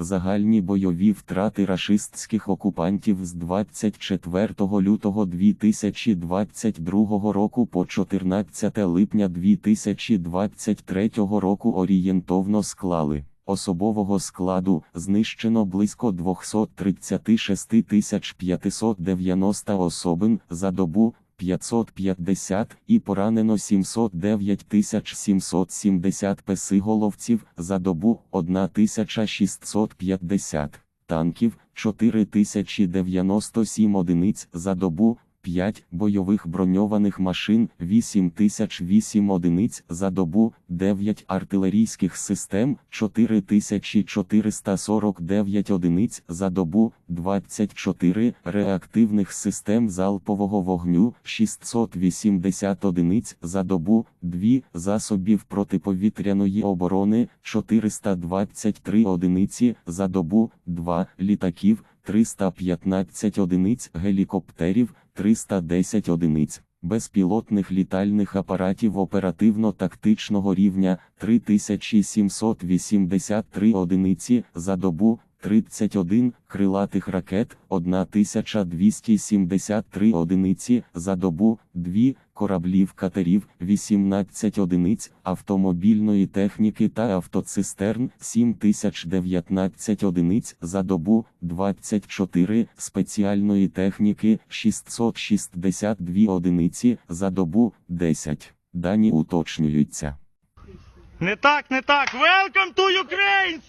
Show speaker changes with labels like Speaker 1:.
Speaker 1: Загальні бойові втрати рашистських окупантів з 24 лютого 2022 року по 14 липня 2023 року орієнтовно склали. Особового складу знищено близько 236 590 особин за добу 550 і поранено 709 770 песиголовців за добу 1650 танків 4097 одиниць за добу 5 бойових броньованих машин 8008 одиниць за добу, 9 артилерійських систем 4449 одиниць за добу, 24 реактивних систем залпового вогню 680 одиниць за добу, 2 засобів протиповітряної оборони 423 одиниці за добу, 2 літаків 315 одиниць гелікоптерів 310 одиниць, безпілотних літальних апаратів оперативно-тактичного рівня 3783 одиниці за добу, 31 крилатих ракет 1273 одиниці за добу, 2 кораблів катерів 18 одиниць автомобільної техніки та автоцистерн 7019 одиниць за добу, 24 спеціальної техніки 662 одиниці за добу, 10. Дані уточнюються.
Speaker 2: Не так, не так. Welcome to Ukraine!